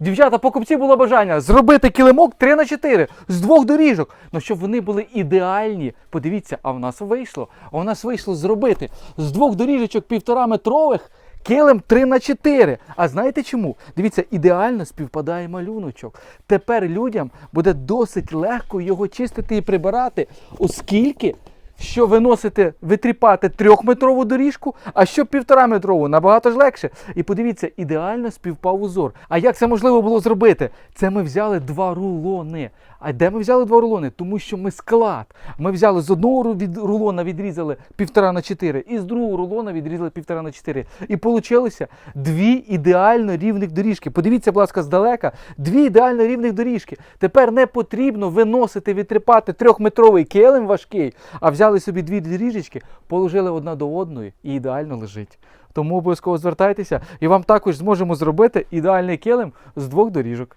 Дівчата, покупці було бажання зробити килимок 3 на 4 з двох доріжок. Ну щоб вони були ідеальні. Подивіться, а в нас вийшло. А в нас вийшло зробити з двох доріжечок півтора метрових килим 3 на 4 А знаєте чому? Дивіться, ідеально співпадає малюночок. Тепер людям буде досить легко його чистити і прибирати, оскільки. Що виносити, витріпати трьохметрову доріжку, а що півтораметрову, набагато ж легше. І подивіться, ідеально співпав узор. А як це можливо було зробити? Це ми взяли два рулони. А де ми взяли два рулони? Тому що ми склад. Ми взяли з одного рулона відрізали півтора на 4, і з другого рулона відрізали півтора на 4. І получилося дві ідеально рівних доріжки. Подивіться, будь ласка, здалека, дві ідеально рівних доріжки. Тепер не потрібно виносити, відтрипати трьохметровий килим важкий, а взяли собі дві доріжечки, положили одна до одної і ідеально лежить. Тому обов'язково звертайтеся, і вам також зможемо зробити ідеальний килим з двох доріжок.